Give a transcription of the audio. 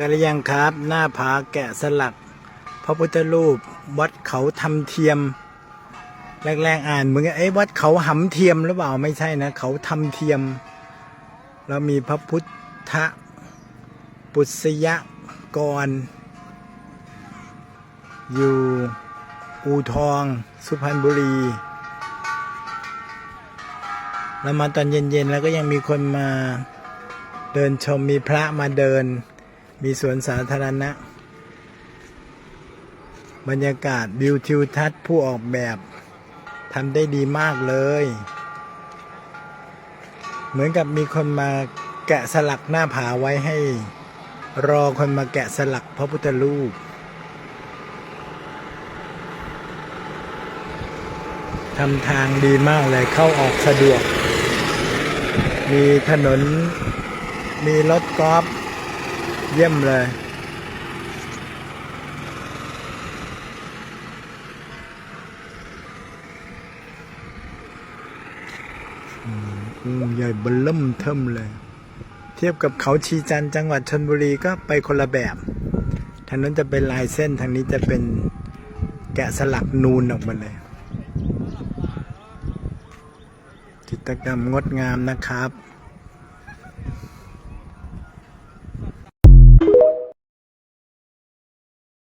กันหรือยังครับ หน้าผาแกะสลัก พระพุทธรูปวัดเขาทำเทียม แรกๆอ่านเหมือนกันเอ้วัดเขาหำเทียมหรือเปล่าไม่ใช่นะ เขาทำเทียม แล้วมีพระพุทธปุษยกร อยู่อูทอง สุพรรณบุรีแล้วมาตอนเย็นๆแล้วก็ยังมีคนมาเดินชมมีพระมาเดิน มีสวนสาธารณะ บรรยากาศวิวทิวทัศน์ผู้ออกแบบทำได้ดีมากเลย เหมือนกับมีคนมาแกะสลักหน้าผาไว้ให้ รอคนมาแกะสลักพระพุทธรูปทำทางดีมากเลยเข้าออกสะดวก มีถนน มีรถกอล์ฟ เยี่ยมเลยอืมใหญ่เบลล่มเทิมเลย เทียบกับเขาชีจันจังหวัดชนบุรีก็ไปคนละแบบ ทางนั้นจะเป็นลายเส้นทางนี้จะเป็นแกะสลักนูนออกมาเลยจิตรกรรมงดงามนะครับ